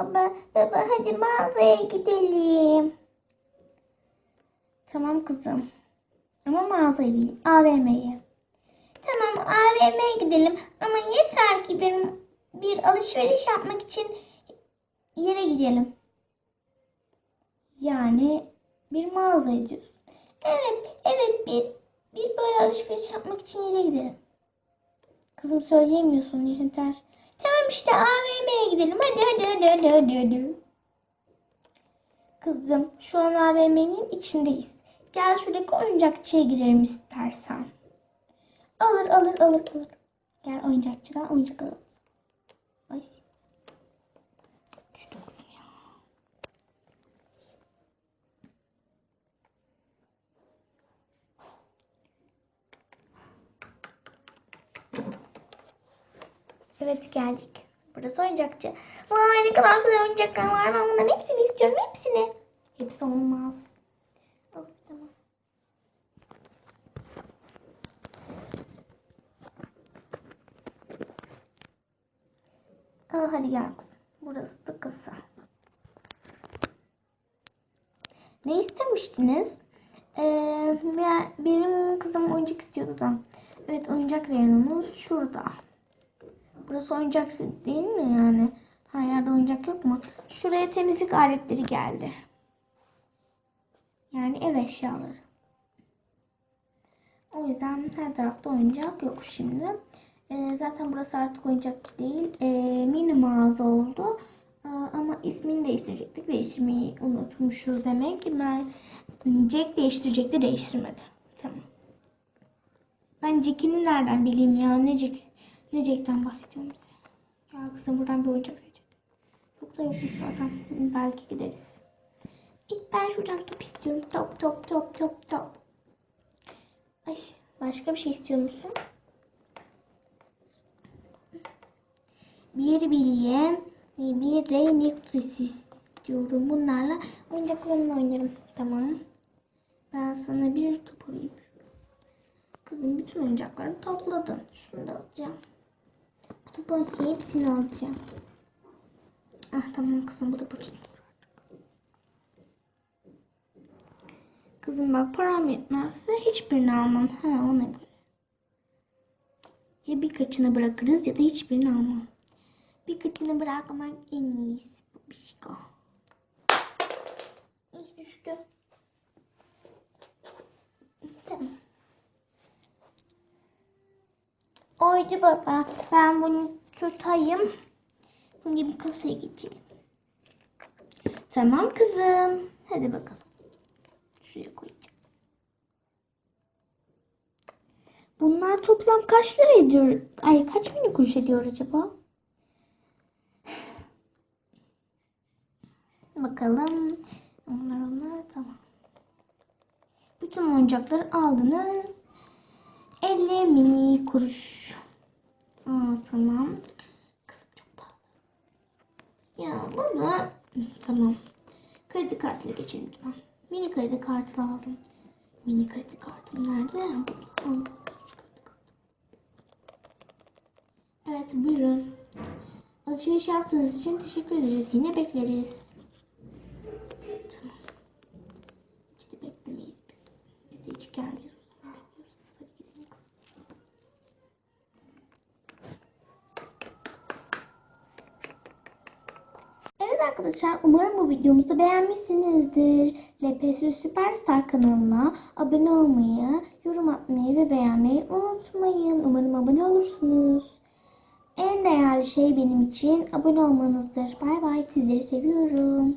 baba. Baba hadi mağazaya gidelim. Tamam kızım. Ama mağazaya değil AVM'ye. Tamam AVM'ye gidelim ama yeter ki bir, bir alışveriş yapmak için yere gidelim. Yani bir mağazaya diyorsun. Evet, evet bir bir böyle alışveriş yapmak için yere gidelim. Kızım söyleyemiyorsun yeter. Tamam işte AVM'ye gidelim. Hadi hadi hadi hadi hadi hadi. Kızım şu an AVM'nin içindeyiz. Gel şuradaki oyuncakçıya girelim istersen. Alır alır alır alır. Gel oyuncakçıdan oyuncak alalım. Ay. Evet geldik. Burası oyuncakçı. Vay ne kadar güzel oyuncaklar var. Ben bunların hepsini istiyorum. Hepsini. Hepsi olmaz. Oh, tamam. Aa, hadi gel kızım. Burası da kasa. Ne istemiştiniz? Ee, benim kızım oyuncak istiyordu da. Evet oyuncak reyonumuz şurada. Burası oyuncak değil mi yani? Her yerde oyuncak yok mu? Şuraya temizlik aletleri geldi. Yani ev eşyaları. O yüzden her tarafta oyuncak yok şimdi. Ee, zaten burası artık oyuncak değil. Ee, mini mağaza oldu. Aa, ama ismini değiştirecektik. Değiştirmeyi unutmuşuz demek. Ben Jack değiştirecekti değiştirmedi. Tamam. Ben Jack'ini nereden bileyim ya? Ne Jack? Ne Jack'ten bahsediyorum bize? Ya kızım buradan bir oyuncak seçelim. Çok da yokmuş zaten. Belki gideriz. İlk ben şuradan top istiyorum. Top top top top top. Ay başka bir şey istiyor musun? Bir bilye, bir renk kutusu istiyorum. Bunlarla oyuncaklarımla oynarım. Tamam. Ben sana bir top alayım. Kızım bütün oyuncaklarını topladın. Şunu da alacağım. Bu topların hepsini alacağım. Ah tamam kızım bu da burada. Kızım bak param yetmezse hiçbirini almam. Ha ona göre. Ya birkaçını bırakırız ya da hiçbirini almam. Birkaçını bırakmak en iyisi. Bir şey. İyi düştü. Tamam. Oydu baba. Ben bunu tutayım. Şimdi bir kasaya geçelim. Tamam kızım. Hadi bakalım. Şuraya koyacağım. Bunlar toplam kaç lira ediyor? Ay kaç bin kuruş ediyor acaba? Bakalım. Onlar onlar tamam. Bütün oyuncakları aldınız. 50 mini kuruş. Aa tamam. Kızım çok pahalı. Ya bunu tamam. Kredi kartıyla geçelim lütfen. Mini kredi kartı lazım. Mini kredi kartım nerede? Evet buyurun. Alışveriş yaptığınız için teşekkür ederiz. Yine bekleriz. Tamam. İşte beklemeyiz biz. Biz de hiç gelmiyoruz. Bekliyorsunuz. Hadi gidelim kızım. Evet arkadaşlar umarım bu videomuzu beğenmişsinizdir. LPS Süperstar kanalına abone olmayı, yorum atmayı ve beğenmeyi unutmayın. Umarım abone olursunuz. En değerli şey benim için abone olmanızdır. Bay bay sizleri seviyorum.